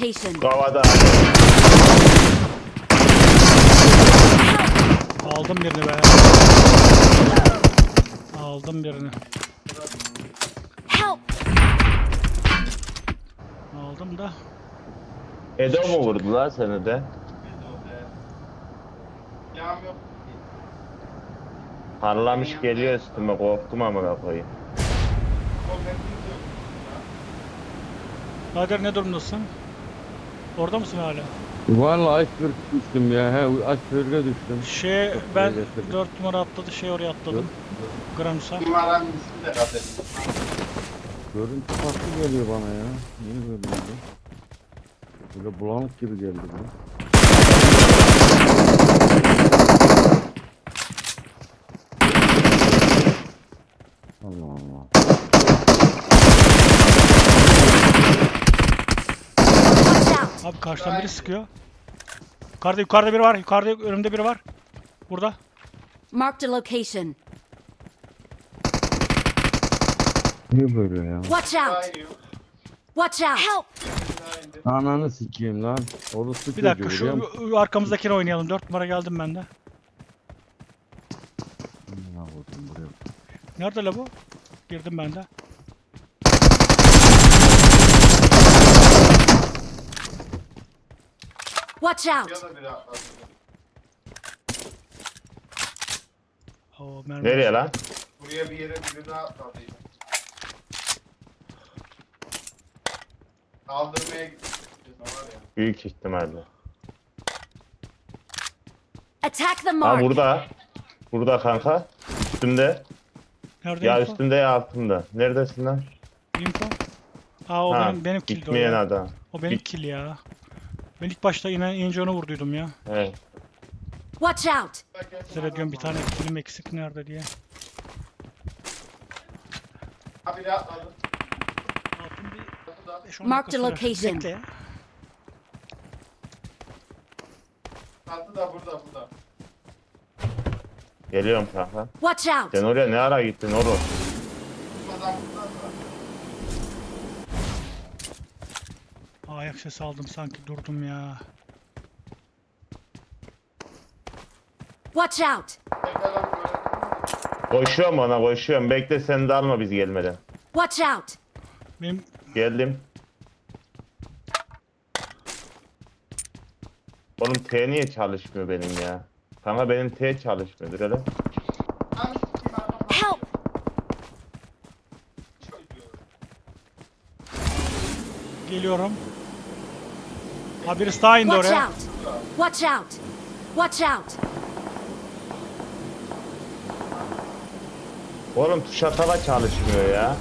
location. Kavada. Aldım birini be. Aldım birini. Help! Aldım da. Edo mu vurdular seni de? Parlamış geliyor üstüme korktum ama koyayım. Kadir ne durumdasın? Orada mısın hala? Vallahi iceberg düştüm ya. He, iceberg'e düştüm. Şey Çok ben getirdim. 4 numara atladı şey oraya atladım. Granus'a. Numaranın ismi de Kadir. Görüntü farklı geliyor bana ya. Niye böyle oldu? Böyle bulanık gibi geldi bana. Allah Allah. Watch out! Abi karşıdan biri sıkıyor. Yukarıda yukarıda biri var. Yukarıda önümde biri var. Burada. Marked a location. Niye böyle ya? Watch out! Watch out! Help! Ananı sikeyim lan. Orası Bir dakika şu arkamızdakini oynayalım. 4 numara geldim ben de. musun? Ya vurdum buraya. Nerede la bu? Girdim ben de. Watch out! Ya da biri atladı. Oo, mermi. Nereye lan? Buraya bir yere biri daha atladı. Kaldırmaya. Var ya. Büyük ihtimalle. Attack the Ha mark! burada. Burada kanka. Üstümde. Nerede Ya info? üstümde ya altımda. Neredesin lan? Info. Aa o Ha, benim, benim killdi o Gitmeyen ya. adam. O benim Git- kill ya. Ben ilk başta inen ince onu vurduydum ya. Evet. Watch out! Size diyorum bir tane killim eksik nerede diye. Kapıda. 5-10 Mark dakika the sürer. location. Bekle da burada burada. Geliyorum kanka. Watch out! Sen oraya ne ara gittin oğlum? Adam burada da. Aa, ayak sesi aldım sanki durdum ya. Watch out! Koşuyorum ona koşuyorum. Bekle sen de alma biz gelmeden. Watch out! Benim Geldim. Oğlum T niye çalışmıyor benim ya? Kanka benim T çalışmıyor. Dur hele. Lan sikeyim arkamdan. Help! Çocuğu. geliyorum. Ha birisi daha indi Watch oraya. out! Watch out! Watch out! Oğlum tuş atala çalışmıyor ya.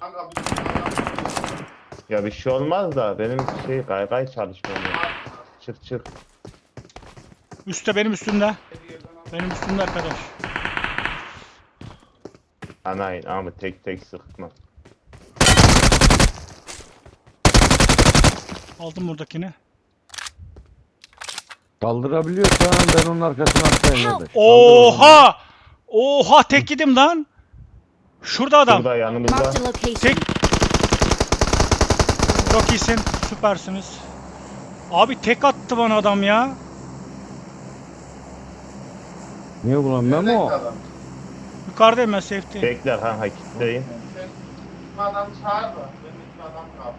Kanka. Ya bir şey olmaz da benim şey kaygay çalışmıyor. Çık çık. Üstte benim üstümde. Benim üstümde arkadaş. Anayın ama tek tek sıkma. Aldım buradakini. Kaldırabiliyorsan ben onun arkasına atlayayım kardeş. Oha! Oha tek yedim lan. Şurada adam. Burada yanımızda. Marked a location. Tek. Çok iyisin. Süpersiniz. Abi tek attı bana adam ya. Niye ulan Memo? Adam? Yukarıdayım ben safety. Bekler. Sen bizim adam çağır da. Benim adam kaldı.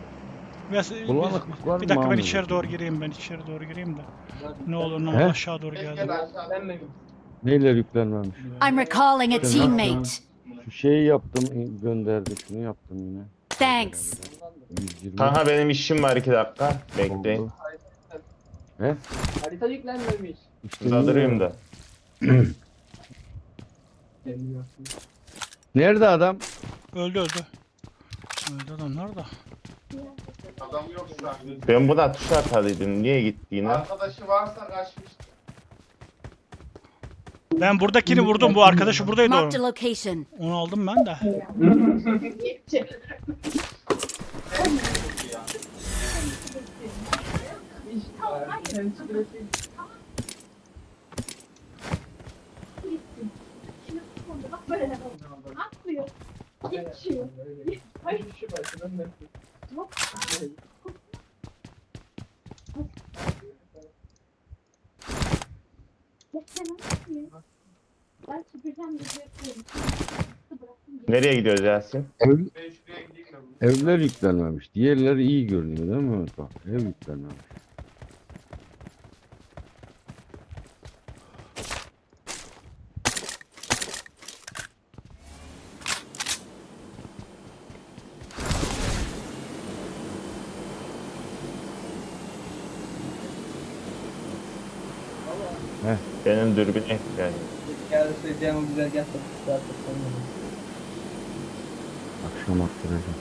Biraz- Bulanıklık var bir dakika ben içeri doğru gireyim ben içeri doğru gireyim de. Ne olur ne olur He? aşağı doğru Gel geldim. Neyle yüklenmemiş? I'm recalling a teammate. Şu şeyi yaptım gönderdi şunu yaptım yine. Thanks. 120 Kanka benim işim var iki dakika. Bekleyin. oldu. He? Harita yüklenmemiş. İşte durayım da. Nerede adam? Öldü öldü. Öldü adam nerede? Adam yok şu an. Ben buna tuş atalıydım. Niye gitti yine? Arkadaşı varsa kaçmış. Ben buradakini vurdum bu arkadaşı buradaydı Marked a o. location. Onu aldım ben de. Süpüreceğim diye yapıyorum. Nereye gidiyoruz Yasin? Ev, evler yüklenmemiş. Diğerleri iyi görünüyor değil mi bak? Ev yüklenmemiş. Benim dürbüne ihtiyacım. Geldi söyleyeceğim o güzel gel satışlar satışlar. Akşam attıracağım.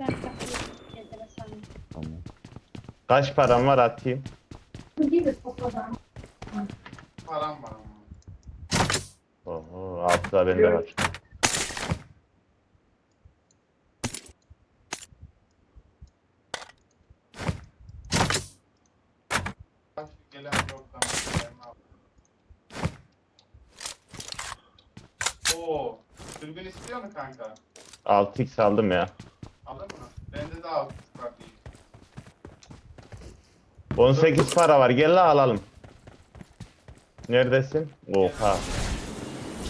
Ben. Tamam. Kaç param var atayım? Param var. Oho altı da bende var. Bak şu gelen yok tamam. Oo, dürbün istiyor mu kanka? 6x aldım ya. Alır mı? Bende de al. Bak iyi. 18 para var gel la alalım. Neredesin? Oha.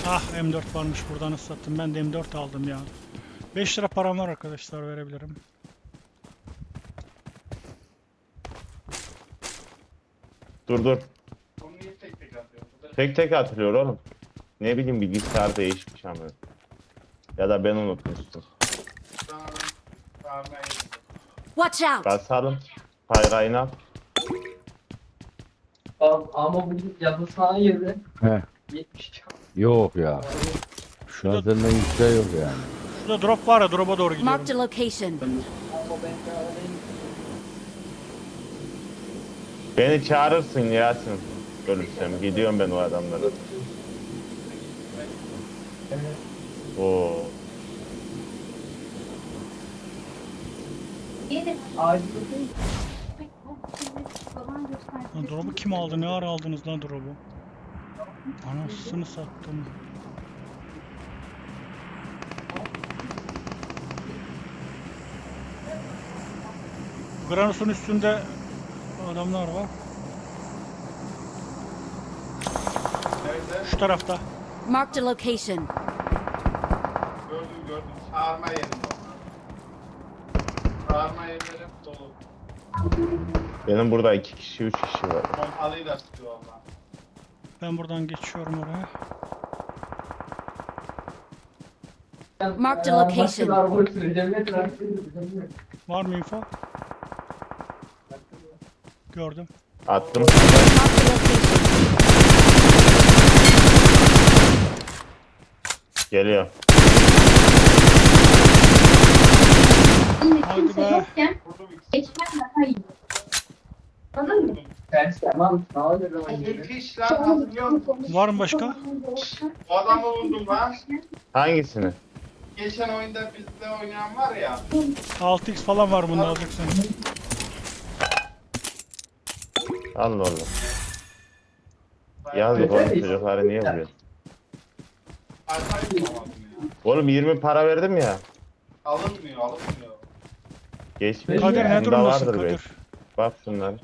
Ah M4 varmış buradan ıslattım. Ben de M4 aldım ya. 5 lira param var arkadaşlar verebilirim. Dur dur. Niye tek tek atıyorsun? Tek tek atılıyor oğlum. Ne bileyim bilgisayar değişmiş ama. Ya da ben unutmuştum. Watch out! Basalım. Kayrayını al. Ama, bu yazı sana girdi. He. 70 can. Yok ya. Şu an senden yüksek yok yani. Şurada drop var ya drop'a doğru gidiyorum. Marked a location. Ama ben de alayım. Beni çağırırsın Yasin. Görürsem gidiyorum ben o adamlara. Oo. Lan drop'u kim aldı? Ne ara aldınız lan drop'u? Anasını sattım. Granus'un üstünde adamlar var. Şu tarafta. Marked a location. Gördüm gördüm. Sarma yerim onlar. Sarma yerlerim dolu. Benim burada iki kişi, üç kişi var. Pompalıyı da sıkıyor valla. Ben buradan geçiyorum oraya. Marked a location. Trafik süreceğim. Var mı info? Gördüm. Attım. Marked a location. Geliyor. Hadi kimse be. geçmen daha iyi. Anladın mı? Ters tamam. Ne lan lan? Var mı başka? O adamı vurdum lan. Hangisini? Geçen oyunda bizde oynayan var ya. 6x falan var bunda alacaksın. Allah Allah. Yazık oğlum çocukları niye vuruyor? Ya. Oğlum 20 para verdim ya. Alınmıyor alınmıyor. Geçmiş. Kadir ne Bunda durumdasın vardır Kadir? belki. Bak şunları.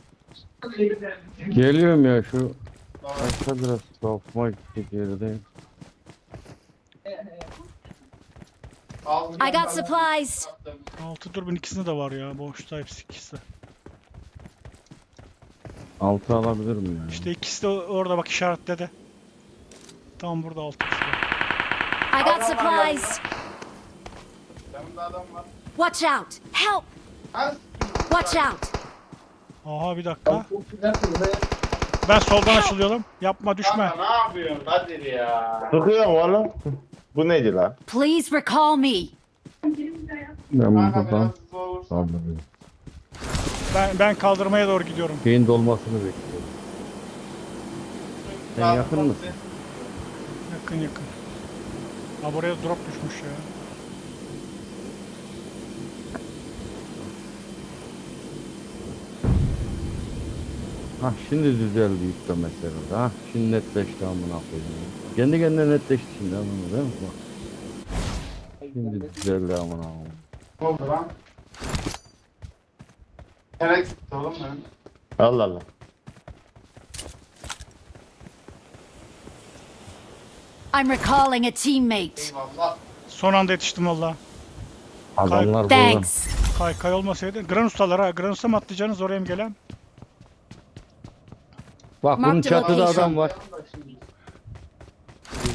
Geliyorum ya şu Doğru. başka biraz soğukma gittik yerdeyim. Altı I got supplies. attım. 6 dur ikisinde de var ya. Boşta hepsi ikisi de. Altı alabilirim yani. İşte ikisi de orada bak işaretledi. Tam burada 6 x var. I got supplies. Yanımda adam var. Watch out! Help! Ha? Watch out! Aha bir dakika. Çok. Ben soldan açılıyorum. Yapma düşme. Kanka ne yapıyorsun Kadir ya? Sıkıyorum oğlum. Bu neydi lan? Please recall me. Ben Kanka buradan biraz hızlı olursan. saldırıyorum. Ben ben kaldırmaya doğru gidiyorum. Şeyin dolmasını bekliyorum. Sen yakın mısın? Yakın yakın. Ha buraya drop düşmüş ya. Hah şimdi düzeldi yükleme mesela. Hah şimdi netleşti amına koyayım. Kendi kendine netleşti şimdi anladın değil mi? Bak. Şimdi düzeldi amına koyayım. Ne oldu lan? Nereye gitti oğlum ben? Allah Allah. I'm recalling a teammate. Eyvallah. Son anda yetiştim valla. Adamlar burada. Thanks. Kay kay olmasaydı. Granustalar ha. Granusta mı atlayacaksınız oraya mı gelen? Bak bunun Marked çatıda location. adam var.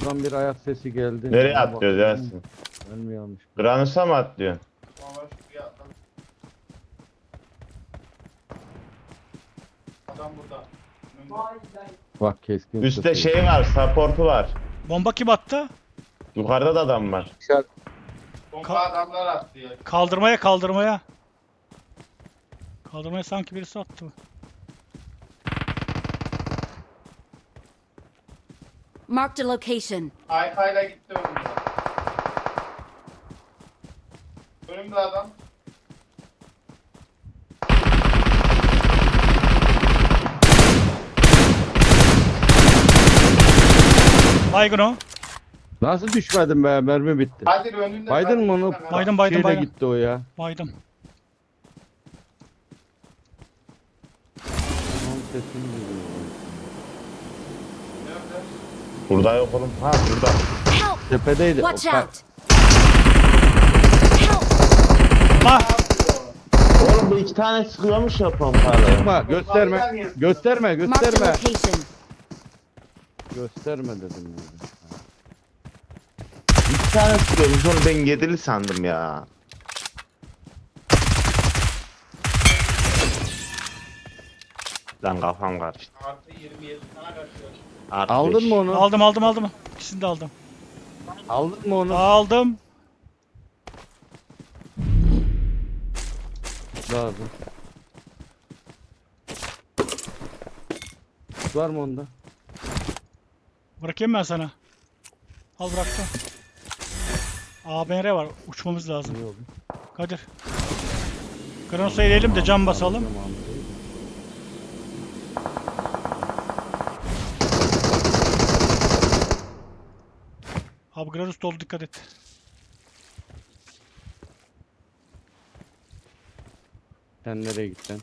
Buradan bir ayak sesi geldi. Nereye Bak- atlıyoruz Yasin? Yanlış? Granus'a mı atlıyorsun? Sonra şuraya atladım. Adam burada. Bak keskin Üstte sesi. şey var, supportu var. Bomba kim attı? Yukarıda da adam var. Bomba adamlar attı ya. Kaldırmaya kaldırmaya. Kaldırmaya sanki birisi attı. Marked a location. Kaykayla gitti önümde. Önümde adam. Baygın o. Nasıl düşmedim be mermi bitti. Hadi önünde. Baydın mı onu? Baydım, baydım, Şeyle baydım. gitti o ya. Baydım. Onun sesini duyuyorum. Burada yok oğlum. Ha burada. Help! Tepedeydi. Watch Bak, out! Help! Ah! Oğlum bu iki tane sıkıyormuş ya pompalı. Sıkma gösterme. Gösterme Marked a gösterme. location. Gösterme dedim. yani. İki tane sıkıyormuş oğlum ben yedili sandım ya. Lan kafam karıştı. Artı 27 tane kaçıyor. Artı Aldın beş. mı onu? Aldım aldım aldım. İkisini de aldım. Aldın mı onu? Aldım. Lazım. Var mı onda? Bırakayım ben sana. Al bıraktım. ABR var. Uçmamız lazım. İyi oldu. Kadir. Granos'a inelim de cam basalım. Abi Granos dolu dikkat et. Sen nereye gittin?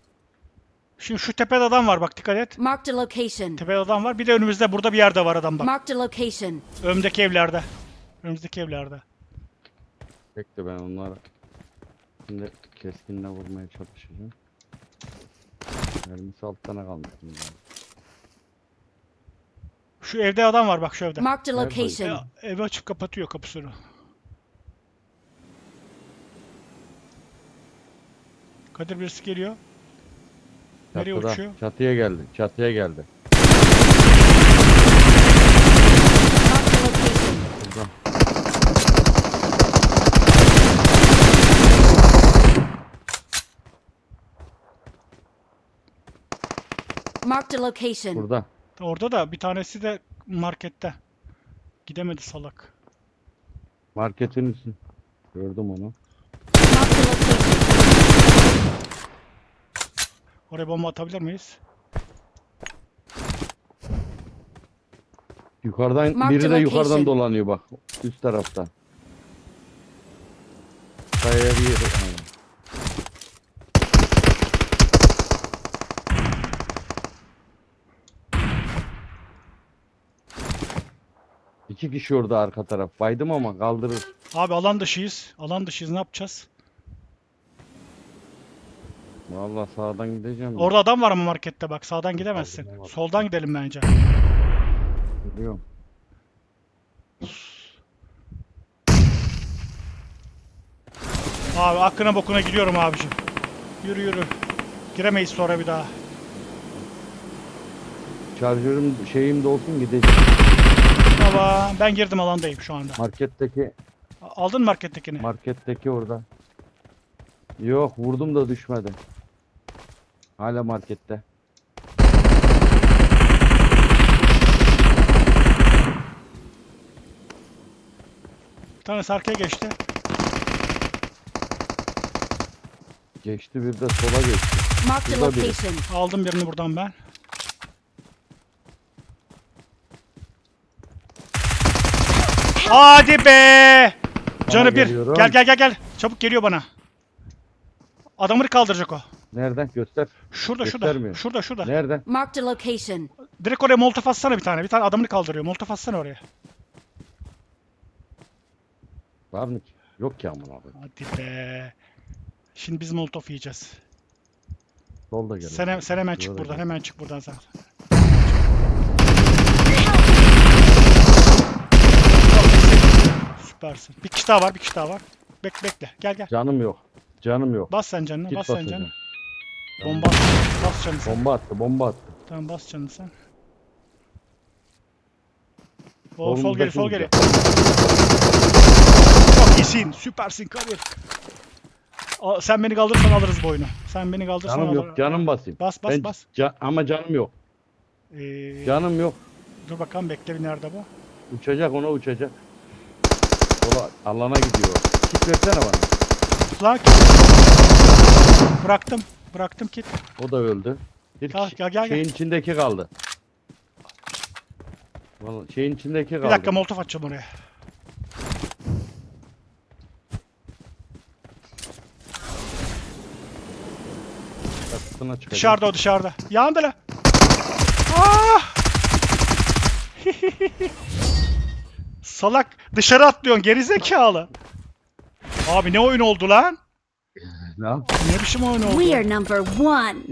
Şimdi şu tepede adam var bak dikkat et. Marked a location. Tepede adam var. Bir de önümüzde burada bir yerde var adam bak. Marked a location. Önümüzdeki evlerde. Önümüzdeki evlerde. Bekle ben onları şimdi keskinle vurmaya çalışacağım. Mermisi alttan kalmış. bunların. Şu evde adam var bak şu evde. Marked a location. Ya, evi açıp kapatıyor kapısını. Kadir birisi geliyor. Nereye Çatıda, uçuyor? Çatıya geldi. Çatıya geldi. Burada. Marked a location. Burada. Orada da bir tanesi de markette. Gidemedi salak. Marketin üstü. Gördüm onu. Marked a location. Oraya bomba atabilir miyiz? Yukarıdan Mark biri de yukarıdan location. dolanıyor bak. Üst tarafta. Kayaya bir yere. İki kişi orada arka taraf. Baydım ama kaldırır. Abi alan dışıyız. Alan dışıyız ne yapacağız? Vallahi sağdan gideceğim. Orada adam var ama markette bak. Sağdan gidemezsin. Soldan gidelim bence. Biliyorum. Abi aklına bokuna gidiyorum abicim. Yürü yürü. Giremeyiz sonra bir daha. Şarjörüm şeyim de olsun gideceğim. Baba ben girdim alandayım şu anda. Marketteki Aldın markettekini? marketteki orada. Yok vurdum da düşmedi. Hala markette. Bir tanesi arkaya geçti. Geçti bir de sola geçti. Mark the Burada biri. Aldım birini buradan ben. Hadi be! Canı bir. Gel gel gel gel. Çabuk geliyor bana. Adamı kaldıracak o. Nereden? Göster. Şurada şurada. Göstermiyor. Şurada şurada. Nereden? Marked a location. Direkt oraya molotof atsana bir tane. Bir tane adamını kaldırıyor. Molotof atsana oraya. Var mı ki? Yok ki amına koyayım. Hadi be. Şimdi biz molotof yiyeceğiz. Solda gel. Sen, hem- sen hemen çık Doğru buradan. Hemen çık buradan sen. Süpersin. Bir kişi daha var. Bir kişi daha var. Bek bekle. Gel gel. Canım yok. Canım yok. Bas sen canını. Git Bas sen basacağım. canını. Bomba at. Bas canını sen. Bomba attı, bomba attı. Tamam bas canını sen. O, sol geri sol geri. Çok iyisin. Süpersin Kadir. Aa, Sen beni kaldırırsan alırız bu oyunu. Sen beni kaldırırsan Canım alırız. yok, canım basayım. Bas bas Ben bas. ca- ama canım yok. Ee, Canım yok. dur bakalım bekle bir nerede bu? Uçacak ona uçacak. Ola alana gidiyor. Kit versene bana. Lan Bıraktım. Bıraktım kit. O da öldü. Bir Gel, kişi- gel, gel, şeyin içindeki kaldı. Vallahi şeyin içindeki kaldı. Bir dakika molotof atacağım oraya. Çatısına çıkacak. Dışarıda o dışarıda. Yandı lan. Ah! Salak dışarı atlıyorsun gerizekalı. Abi ne oyun oldu lan? We are number one.